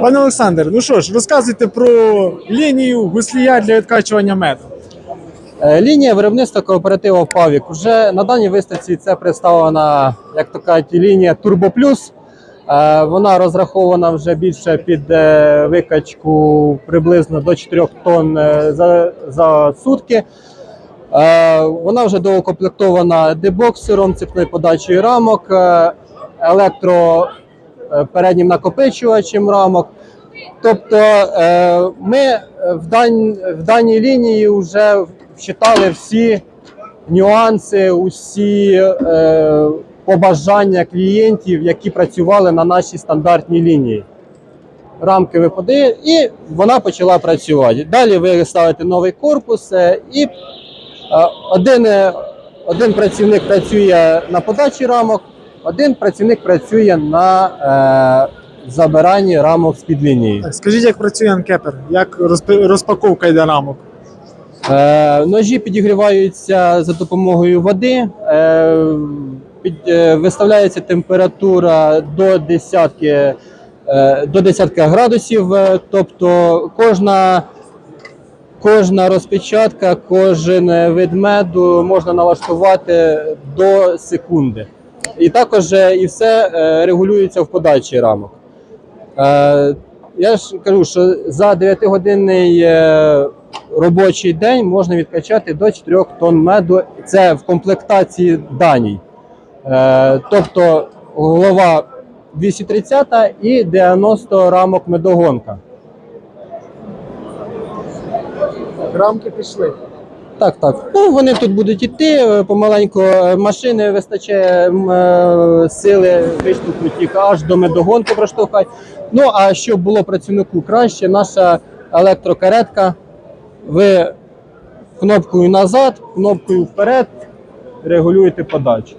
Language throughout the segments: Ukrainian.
Пане Олександр, ну що ж, розказуйте про лінію гуслія для відкачування меду. Е, Лінія виробництва кооперативу Павік. Уже на даній виставці це представлена, як то кажуть, лінія Turbo Plus. Е, Вона розрахована вже більше під е, викачку приблизно до 4 тонн за, за сутки. Вона вже доукомплектована дебоксером, цепною подачею рамок, електро переднім накопичувачем рамок. Тобто е, ми в, дань, в даній лінії вже вчитали всі нюанси, усі е, побажання клієнтів, які працювали на нашій стандартній лінії. Рамки ви подаєте, і вона почала працювати. Далі ви ставите новий корпус, е, і е, один, е, один працівник працює на подачі рамок, один працівник працює на е, забиранні рамок з-під лінії. Так, скажіть, як працює анкепер, як розпаковка йде рамок? Е, ножі підігріваються за допомогою води. Е, під, е, виставляється температура до десятки, е, до десятка градусів. Е, Тобто кожна, кожна розпечатка, кожен вид меду можна налаштувати до секунди. І також і все е, регулюється в подачі рамок. Е, Я ж кажу, що за 9-годинний е, робочий день можна відкачати до 4 тонн меду. Це в комплектації даній. Тобто голова 230 і 90 рамок медогонка. Рамки пішли. Так, так. Ну, вони тут будуть іти е, помаленьку. е, Машини вистачає е, сили виштовхнути їх аж до медогонки проштовхати. Ну а щоб було працівнику краще, наша електрокаретка. Ви кнопкою назад, кнопкою вперед регулюєте подачу.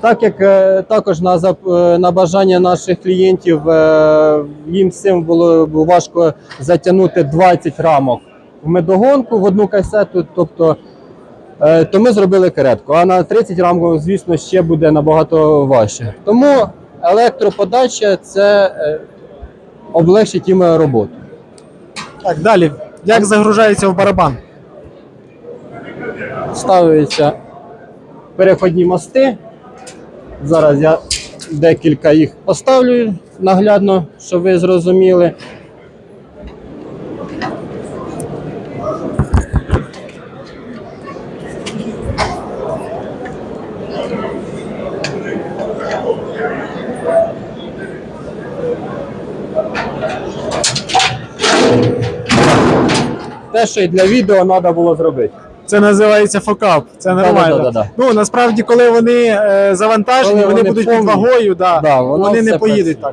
Так як е, також на, е, на бажання наших клієнтів е, їм всім було важко затягнути 20 рамок в медогонку в одну касету, тобто е, то ми зробили каретку. А на 30 рамок, звісно, ще буде набагато важче. Тому електроподача це е, облегшить їм роботу. Так, далі. Як загружається в барабан? Ставляться переходні мости. Зараз я декілька їх поставлю наглядно, щоб ви зрозуміли. Те, що і для відео треба було зробити. Це називається фокап. Це нормально. Да-да-да-да. Ну насправді, коли вони е, завантажені, Коли вони, вони будуть повні. під вагою, да, Да, вони не поїдуть працює.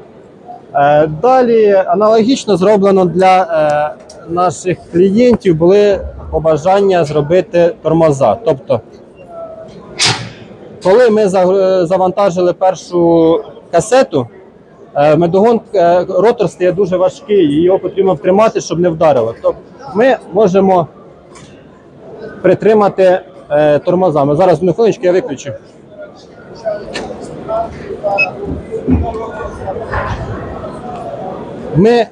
так. Е, Далі аналогічно зроблено для е, наших клієнтів були побажання зробити тормоза. Тобто, коли ми завантажили першу касету, е, медогон е, ротор стає дуже важкий, і його потрібно втримати, щоб не вдарило. Тобто ми можемо притримати е, тормозами. Зараз одну хвилиночку я виключу. Ми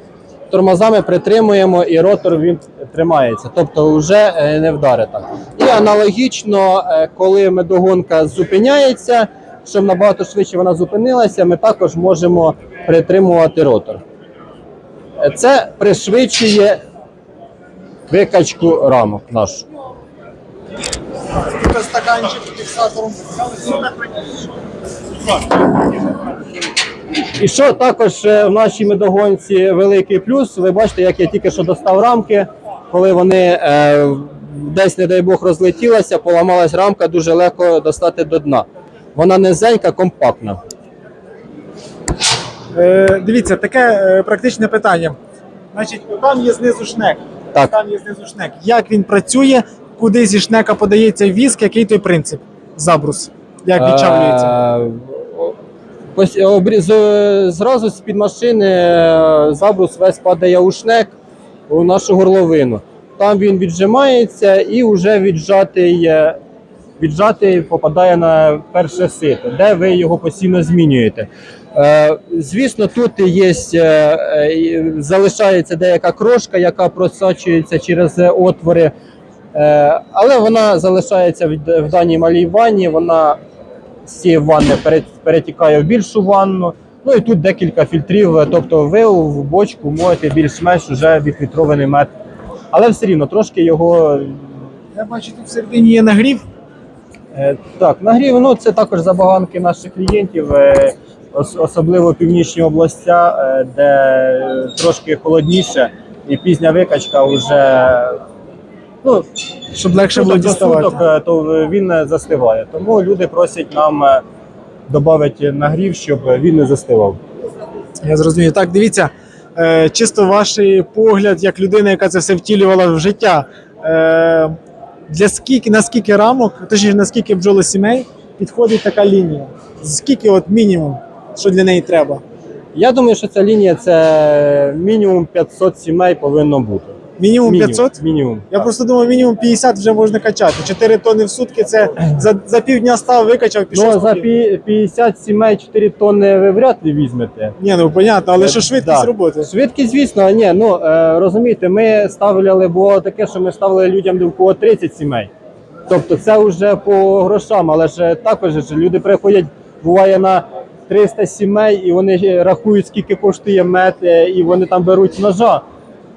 тормозами притримуємо і ротор він тримається, тобто вже е, не вдарить. І аналогічно, е, коли медогонка зупиняється, щоб набагато швидше вона зупинилася, ми також можемо притримувати ротор. Це пришвидшує викачку рамок нашу. Стаканчик фіксатором. І що також е, в нашій медогонці великий плюс. Ви бачите, як я тільки що достав рамки, коли вони е, десь, не дай Бог, розлетілася, поламалась рамка, дуже легко достати до дна. Вона низенька, компактна. Е, дивіться, таке е, практичне питання. Значить, там є знизу шнек. Так. Там є знизу шнек. Як він працює, куди зі шнека подається віск, який той принцип? Забрус. Як відчавлюється? Е, ось, обрі- з- Зразу з-під машини е, забрус весь падає у шнек, у нашу горловину. Там він віджимається і вже віджатий е, віджатий попадає на перше сито, де ви його постійно змінюєте. Е, Звісно, тут є, е, е, залишається деяка крошка, яка просочується через отвори, але вона залишається в, даній малій ванні. Вона з цієї ванни перетікає в більшу ванну. Ну і тут декілька фільтрів, тобто ви в бочку можете більш-менш вже відфільтрований мед. Але все рівно трошки його Я бачу, тут всередині є нагрів. Е, Так, нагрів, ну це також забаганки наших клієнтів, е, особливо північні областя, е, де трошки холодніше і пізня викачка вже ну, Щоб легше було діставати. суток, то він застиває. Тому люди просять нам додати нагрів, щоб він не застивав. Я зрозумів. Так, дивіться, чисто ваш погляд, як людина, яка це все втілювала в життя. Для скільки, на скільки рамок, точніше, на скільки бджолосімей підходить така лінія? Скільки от мінімум, що для неї треба? Я думаю, що ця лінія це мінімум 500 сімей повинно бути. Мінімум 500? Мінімум. Я так. просто думав, мінімум 50 вже можна качати. 4 тонни в сутки це за, за півдня став, викачав, пішов. Ну, за пі- 50 сімей 4 тонни ви вряд ли візьмете. Ні, ну понятно, але що швидкість Да. роботи? Швидкість, звісно, ні, ну е, розумієте, ми ставляли, було таке, що ми ставили людям до кого 30 сімей. Тобто це вже по грошам, але ж також ж люди приходять, буває на 300 сімей, і вони рахують, скільки коштує мед, е, і вони там беруть ножа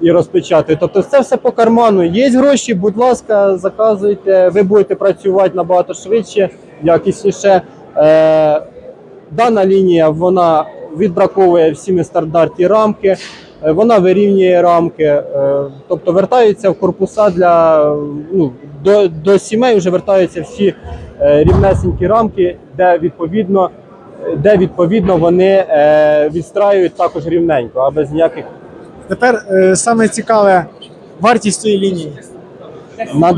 і розпечатують. Тобто це все по карману. Є гроші, будь ласка, заказуйте, ви будете працювати набагато швидше, якісніше. Е, Дана лінія вона відбраковує всі нестандартні рамки, е, вона вирівнює рамки, е, тобто вертаються в корпуса для ну, до, до сімей вже вертаються всі е, рівнесенькі рамки, де відповідно, де відповідно вони е, відстраюють також рівненько, а без ніяких Тепер е, саме цікаве вартість цієї лінії. на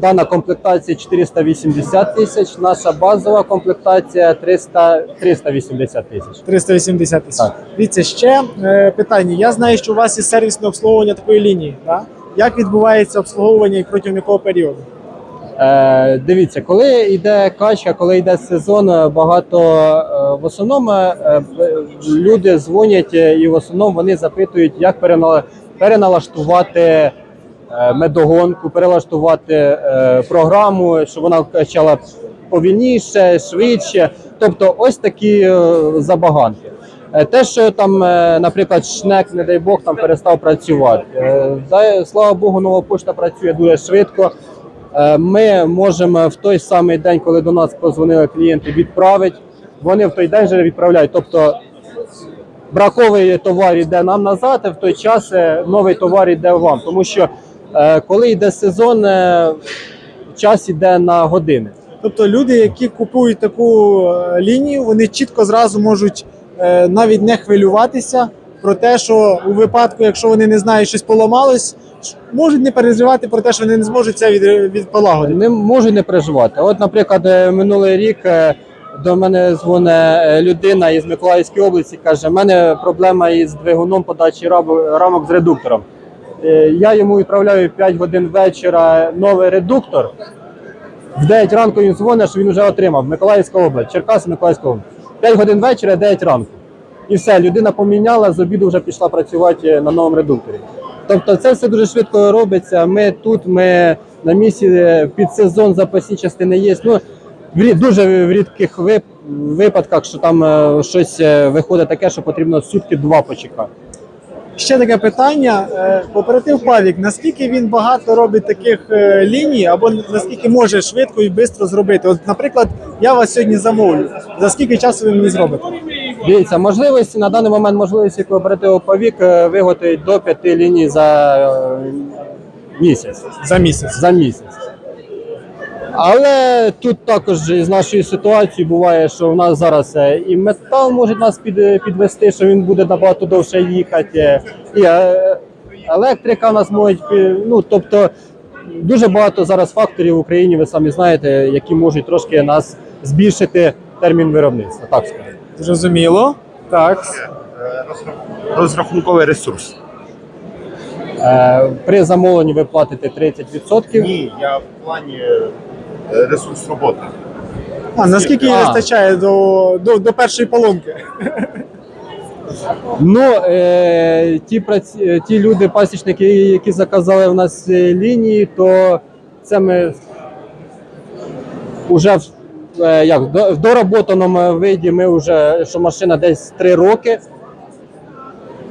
дана комплектація 480 тисяч, наша базова комплектація 300, 380 тисяч. 380 тисяч. Так. Дивіться, ще е, питання. Я знаю, що у вас є сервісне обслуговування такої лінії. Так? Як відбувається обслуговування і протягом якого періоду? Е, дивіться, коли йде качка, коли йде сезон, е, багато е, в основному е, люди дзвонять е, і в основному вони запитують, як переналаштувати е, медогонку, перелаштувати програму, щоб вона качала повільніше, швидше. Тобто, ось такі забаганки. Те, що там, наприклад, шнек, не дай Бог, там перестав працювати. Слава Богу, нова пошта працює дуже швидко. Ми можемо в той самий день, коли до нас позвонили клієнти, відправити. Вони в той день вже відправляють. Тобто браковий товар йде нам назад, а в той час е, новий товар йде вам. Тому що е, коли йде сезон, е, час йде на години. Тобто люди, які купують таку лінію, вони чітко зразу можуть навіть не хвилюватися про те, що у випадку, якщо вони не знають, щось поламалось, можуть не переживати про те, що вони не зможуть це від, відполагодити. Не можу не переживати. От, наприклад, минулий рік до мене дзвонить е, людина із Миколаївської області, каже: в мене проблема із двигуном подачі рамок з редуктором. Е, Я йому відправляю 5 годин вечора новий редуктор. В 9 ранку він дзвонить, що він вже отримав. Миколаївська область, Черкаси, Миколаївська область. 5 годин вечора, 9 ранку. І все, людина поміняла, з обіду вже пішла працювати на новому редукторі. Тобто це все дуже швидко робиться. Ми тут, ми на місці е, під сезон запасні частини є. Ну, в дуже в рідких випадках, що там е, щось е, виходить таке, що потрібно сутки два почекати. Ще таке питання: Е, кооператив Павік, наскільки він багато робить таких е, ліній, або наскільки може швидко і швидко зробити? От, наприклад, я вас сьогодні замовлю. За скільки часу ви мені зробите? Дивіться, можливості на даний момент можливості кооперативу Павік е, виготовить до п'яти ліній за е, місяць. За місяць. За місяць. Але тут також із нашої ситуації буває, що в нас зараз е, і метал може нас під, підвести, що він буде набагато довше їхати. І е, електрика в нас може, ну тобто дуже багато зараз факторів в Україні, ви самі знаєте, які можуть трошки нас збільшити термін виробництва. Так скажу. Зрозуміло. Так. Е, розрахунковий ресурс. Е, при замовленні ви платите 30%. Ні, я в плані е, ресурс роботи. А наскільки А. вистачає до, до, до першої поломки? Ну, е, ті, праці... е, ті люди, пасічники, які заказали в нас е, лінії, то це ми вже в, е, як, до- в доработаному виді ми вже, що машина десь 3 роки.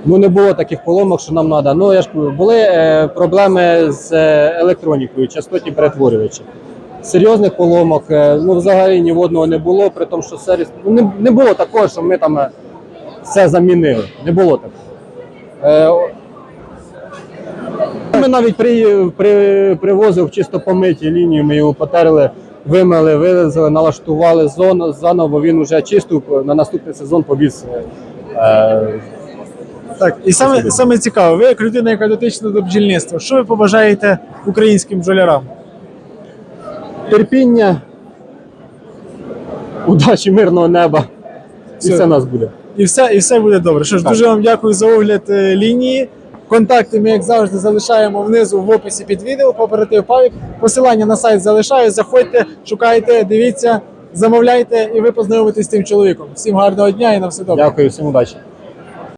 Ну, не було таких поломок, що нам треба. Ну, я ж кажу, були е, проблеми з е, електронікою, частотні перетворювачі. Серйозних поломок е, ну, взагалі ні в одного не було, при тому, що сервіс ну, не, не було такого, що ми там е, все замінили. Не було такого. Е, ми навіть при, при, привозив чисто помиті лінію, ми його потерли, вимили, вилезли, налаштували зону, заново він вже чистив, на наступний сезон повіз. Е, Так, і саме, саме цікаве, ви як людина, яка дотична до бджільництва, що ви побажаєте українським бджолярам? Терпіння, удачі, мирного неба. І Все. все нас буде. І все, і все буде добре. Що ж, Так. дуже вам дякую за огляд е, лінії. Контакти ми, як завжди, залишаємо внизу в описі під відео по оператив Павік. Посилання на сайт залишаю. Заходьте, шукайте, дивіться, замовляйте, і ви познайомитесь з тим чоловіком. Всім гарного дня і на все добре. Дякую, всім удачі.